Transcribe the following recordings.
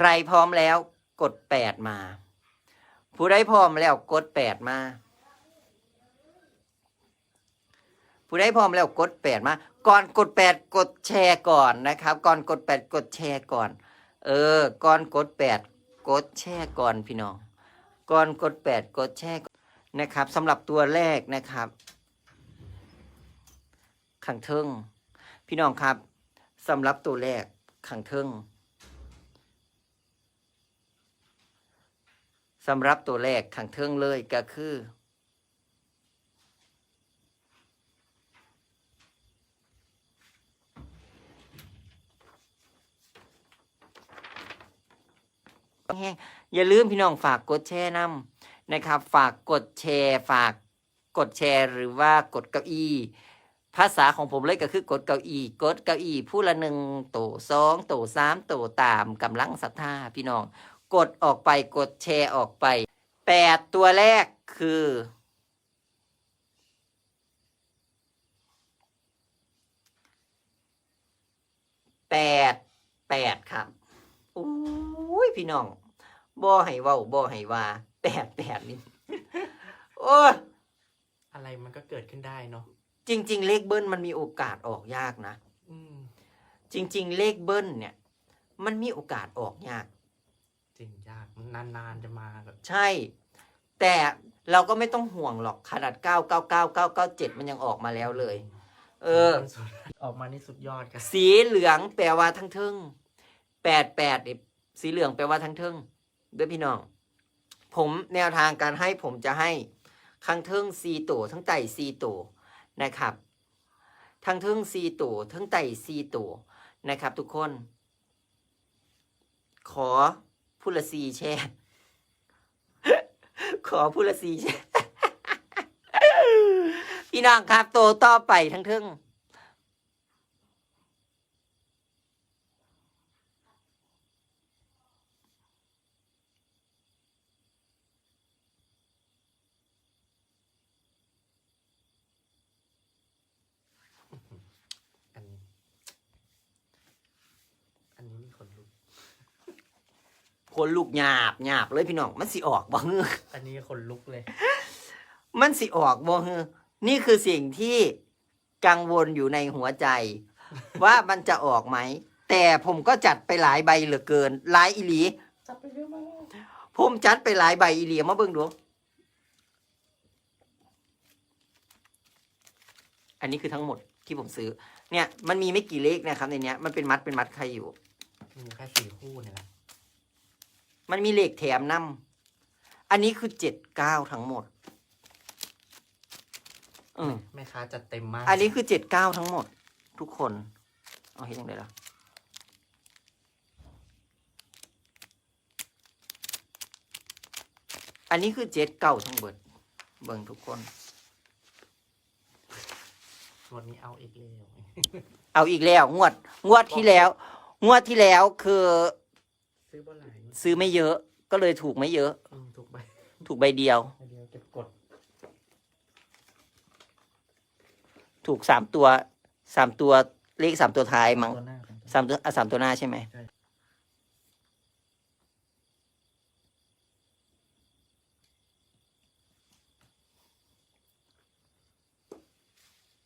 ใครพร้อมแล้วกดแปดมา ผู้ใดพร้อมแล้วกดแปดมา ผู้ใดพร้อมแล้วกดแปดมา ก่อนกดแปดกดแชร์ก่อนนะครับ ก่อนกดแปดกดแชร์ก่อน เออ ก่อนกดแปดกดแชร์ก่อนพี่น้อง ก่อนกดแปดกดแชร์นะครับสำหรับตัวแรกนะครับขังเทิงพี่น้องครับสำหรับตัวแรกขังเทิง สำหรับตัวแรกขังเทิงเลยก็คือ แห้งอย่าลืมพี่น้องฝากกดแชร์นำนะครับ ฝากกดแชร์ ฝากกดแชร์หรือว่ากดเก้าอี้ภาษาของผมเลยก็คือกดเก้าอี้กดเก้าอี้ผู้ละหนึ่งโตสองโตสามโตตามกำลังศรัทธาพี่น้อง กดออกไปกดแชร์ออกไปแปดตัวแรกคือ แปดแปดครับโอ้ยพี่น้องบ่ให้เว้าบ่ให้ว่าแปดแปดนี่โอ้ยอะไรมันก็เกิดขึ้นได้เนาะจริง ๆ เลขเบิ้ลมันมีโอกาสออกยากนะอืมจริง ๆ เลขเบิ้ลเนี่ย มันมีโอกาสออกยาก จริงยากมันนานๆจะมาแบบใช่ แต่เราก็ไม่ต้องห่วงหรอกขนาด 999997 มันยังออกมาแล้วเลย เออมันสุดออกมานี่สุดยอดกันสีเหลืองแปลว่าทั้งเทิงแปดแปดเนี่ยสีเหลืองแปลว่าทั้งเทิงด้วยพี่น้อง ผมแนวทางการให้ผมจะให้ข้างเทิงซีตัวทั้งไต่ซีตัวนะครับ ทั้งเทิงซีตัวทั้งไต่ซีตัวนะครับ ทุกคน ขอ ผู้ละซีแช่ขอผู้ละซีแช่พี่น้องครับ โตต่อไปทั้งทึ่ง อันนี้ อันนี้มีคนลุก คนลูกหยาบหยาบเลยพี่น้อง มันสิออกบ่เฮืออันนี้คนลุกเลย มันสิออกบ่เฮือนี่คือสิ่งที่กังวลอยู่ในหัวใจ ว่ามันจะออกไหม แต่ผมก็จัดไปหลายใบเหลือเกิน หลายอีหลี จับไปเยอะมากผมจัดไปหลายใบอีหลีมาเบิ่งดู อันนี้คือทั้งหมดที่ผมซื้อ เนี่ย มันมีไม่กี่เลขนะครับในเนี้ย มันเป็นมัดเป็นมัดใครอยู่ มีแค่สี่คู่เนี่ยแหละ มันมีเลขแถมนำอันนี้คือเจ็ดเก้าทั้งหมด อืมแม่ค้าจัดเต็มมาก อันนี้คือเจ็ดเก้าทั้งหมด ทุกคน เอาเห็นยังไงล่ะอันนี้คือเจ็ดเก้าทั้งเบิด เบิ่งทุกคนวันนี้เอาอีกแล้ว เอาอีกแล้ว งวด งวดที่แล้ว งวดที่แล้วคือ ซื้อบ่หลายซื้อไม่เยอะ ก็เลยถูกไม่เยอะ อืมถูกใบถูกใบเดียวใบเดียวเก็บกดถูกสามตัวสามตัวเลขสามตัวท้ายมั้งตัวหน้าของตัว สามตัวอะสามตัวหน้าใช่ไหมใช่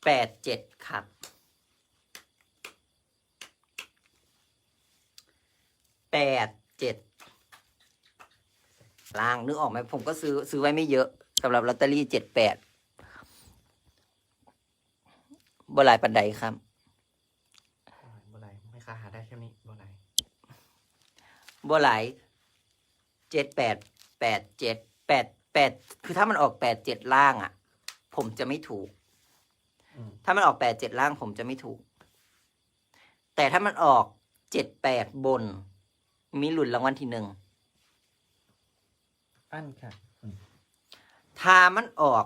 แปดเจ็ดครับ แปดเจ็ดล่างนึกออกไหมผมก็ซื้อซื้อไว้ไม่เยอะสำหรับลอตเตอรี่เจ็ดแปดบ่หลายปันใดครับ บ่หลายแม่ค้าหาได้แค่นี้บ่หลายบ่หลายเจ็ดแปดแปดเจ็ดแปดแปดคือถ้ามันออกแปดเจ็ดล่างอะ ผมจะไม่ถูก อืมถ้ามันออกแปดเจ็ดล่างผมจะไม่ถูก แต่ถ้ามันออกเจ็ดแปดบน มีหลุนรางวัลที่หนึ่ง อันค่ะอืมถ้ามันออก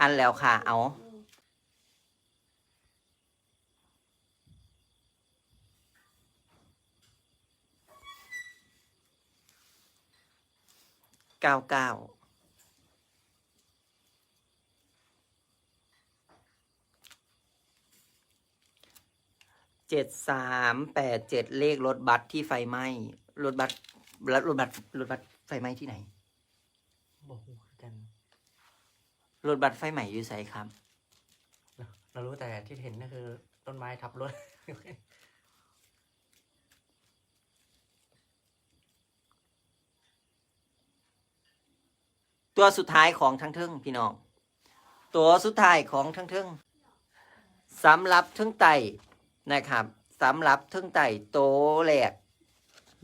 อันแล้วค่ะ เอา เก้าเก้า จ็ดสามแปดเจ็ดเลขรถบัสที่ไฟไหม้รถบัสรถรถบัสรถบัสไฟไหม้ที่ไหนบอกคือกันรถบัสไฟไหม้อยู่ไสครับเราเรารู้แต่ที่เห็นก็คือ ต้นไม้ทับรถตัวสุดท้ายของทั้งเทิงพี่น้อง ตัวสุดท้ายของทั้งเทิงสำหรับเทิงไต นะครับสำหรับเทิงไตโตแหลก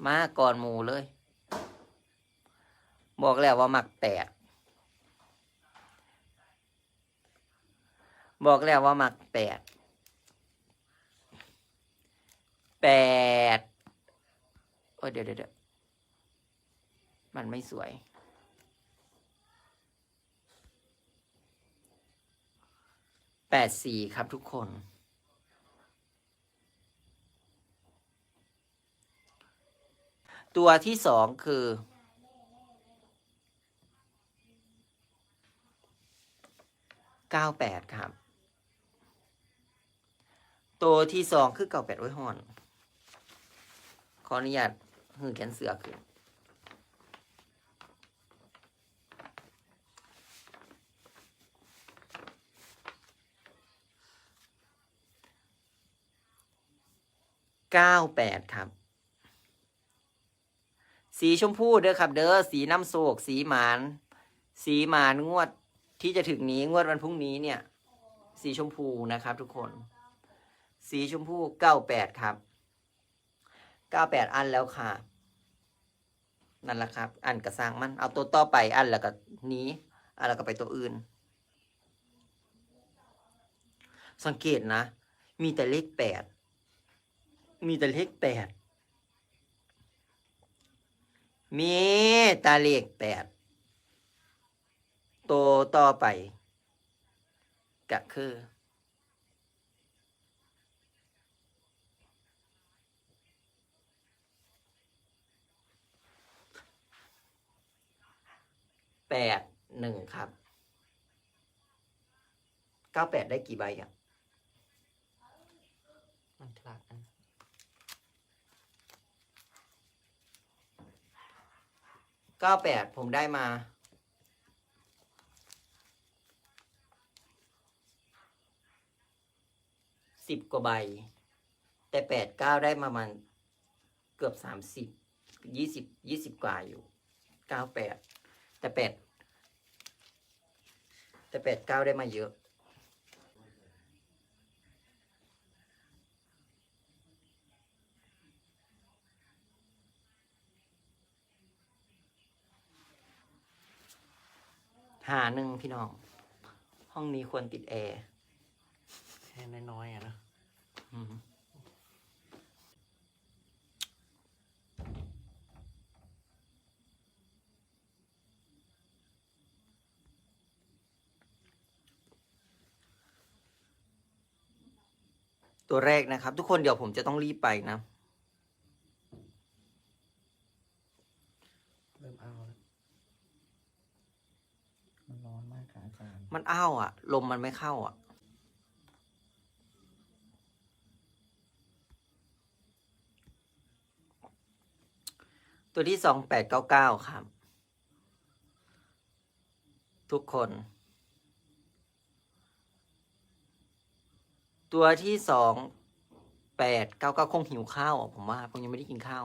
มาก่อนหมูเลย บอกแล้วว่าหมักแปดบอกแล้วว่าหมักแปดแปดโอ้ยเดี๋ยวเดี๋ยวมันไม่สวยแปดสี่ครับทุกคน ตัวที่สองคือ เก้าแปดครับ ตัวที่สองคือเก้าแปดไว้ห่อน ขออนุญาตหือแขนเสือขึ้นเก้าแปดครับ สีชมพูเด้อครับ เด้อสีน้ำโศก สีหมาน สีหมานงวดที่จะถึงนี้งวดวันพรุ่งนี้เนี่ย สีชมพูนะครับ ทุกคน สีชมพูเก้าแปดครับเก้าแปดอันแล้วค่ะนั่นแหละครับ อันกระสร้างมัน เอาตัวต่อไปอันแล้วก็หนี้อันแล้วก็ไปตัวอื่น สังเกตนะ มีแต่เลขแปดมีแต่เลขแปด มีตาเลขแปดโตวต่อไป ก็คือ แปดหนึ่งครับ เก้าแปดได้กี่ใบอะ มันคลาดกัน เก้าแปดผมได้มา สิบกว่าใบ แต่แปดเก้าได้มามันเกือบสามสิบยี่สิบยี่สิบกว่าอยู่เก้าแปดแต่แปดแต่แปดเก้าได้มาเยอะ หาหนึ่งพี่น้อง ห้องนี้ควรติดแอร์แค่น้อยๆอะเนอะอืมตัวแรกนะครับ ทุกคนเดี๋ยวผมจะต้องรีบไปนะ เริ่มเอาแล้วมันร้ อนมากค่ะอาจารย์ มันอ้าวอะ ลมมันไม่เข้าอะ ตัวที่สองแปดเก้าเก้าครับ ทุกคน ตัวที่สองแปดเก้าเก้าคงหิวข้าวอะผมว่าผมยังไม่ได้กินข้าว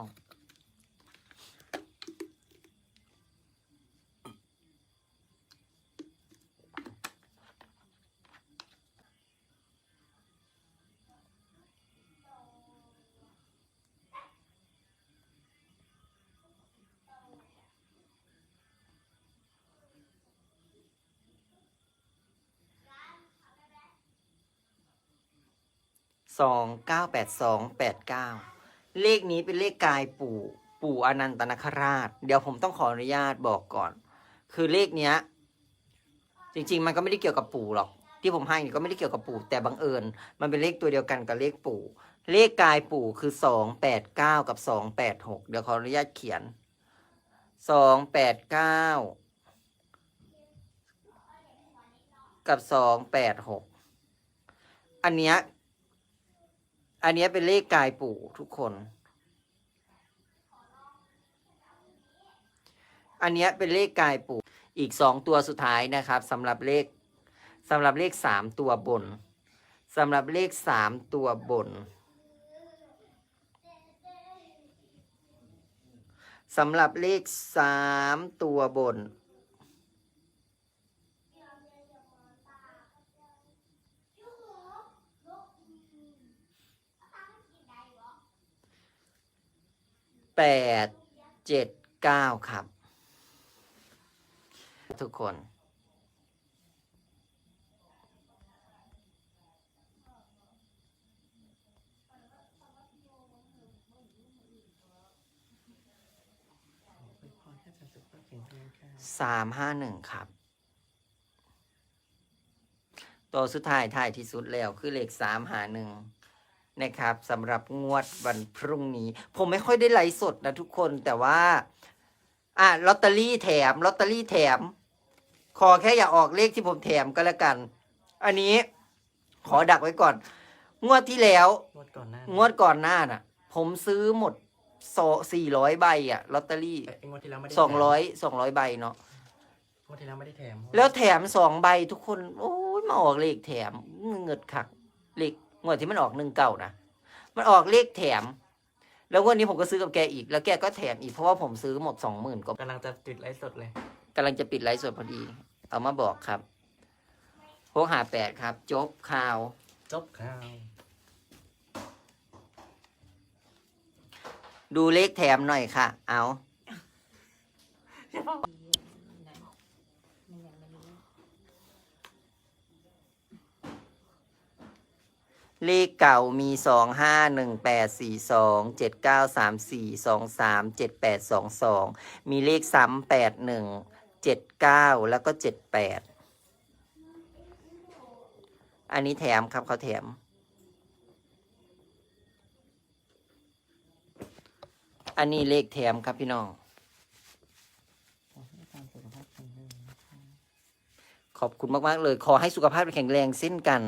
สองเก้าแปดสองแปดเก้าเลขนี้เป็นเลขกายปู่ปู่อนันตนาคราช เดี๋ยวผมต้องขออนุญาตบอกก่อน คือเลขเนี้ย จริง ๆ มันก็ไม่ได้เกี่ยวกับปู่หรอก ที่ผมให้นี่ก็ไม่ได้เกี่ยวกับปู่แต่บังเอิญ มันเป็นเลขตัวเดียวกันกับเลขปู่ เลขกายปู่คือสองแปดเก้ากับสองแปดหกเดี๋ยวขออนุญาตเขียนสองแปดเก้ากับสองแปดหกอันเนี้ย อันนี้เป็นเลขกายปู่ทุกคน อันนี้เป็นเลขกายปู่ อีกสองตัวสุดท้ายนะครับสำหรับเลขสำหรับเลขสามตัวบนสำหรับเลขสามตัวบนสำหรับเลขสามตัวบน แปดเจ็ดเก้าครับ ทุกคนสาพแข็งแรงค่ะสามห้าหนึ่งครับ ตัวสุดท้ายท้ายที่สุดแล้วคือเลขสามหาหนึ่ง นะครับสำหรับงวดวันพรุ่งนี้ ผมไม่ค่อยได้ไลฟ์สดนะทุกคนแต่ว่าอะลอตเตอรี่แถมลอตเตอรี่แถม ขอแค่อย่าออกเลขที่ผมแถมก็แล้วกัน อันนี้ขอดักไว้ก่อน งวดที่แล้ว งวดก่อนหน้างวดก่อนหน้าน่ะ ผมซื้อหมดโซสี่ร้อยใบอะลอตเตอรี่เอ้ยงวดที่แล้วไม่ได้สองร้อยสองร้อยใบเนาะงวดที่แล้วไม่ได้แถมแล้วแถมสองใบทุกคน โอ้ยมาออกเลขแถมเงิดคักเลข งวดที่มันออกหนึ่งเก่านะมันออกเลขแถม แล้วงวันนี้ผมก็ซื้อกับแกอีก แล้วแกก็แถมอีกเพราะว่าผมซื้อหมดสองหมื่นกว่ากำลังจะติดไลฟ์สดเลยกำลังจะปิดไลฟ์สดพอดี เอามาบอกครับพกหาแปดครับ จบข่าว จบข่าว ดูเลขแถมหน่อยค่ะ เอา เลขเก่ามีสองห้าหนึ่งแปดสี่สองเจ็ดเก้าสามสี่สองสามเจ็ดแปดสองสองมีเลขซ้ำแปดหนึ่งเจ็ดเก้าแล้วก็เจ็ดแปดอันนี้แถมครับเขาแถม อันนี้เลขแถมครับพี่น้อง ขอให้อาจารย์สุขภาพแข็งแรงนะคะขอบคุณมาก ๆ เลย ขอให้สุขภาพแข็งแรงเส้นกัน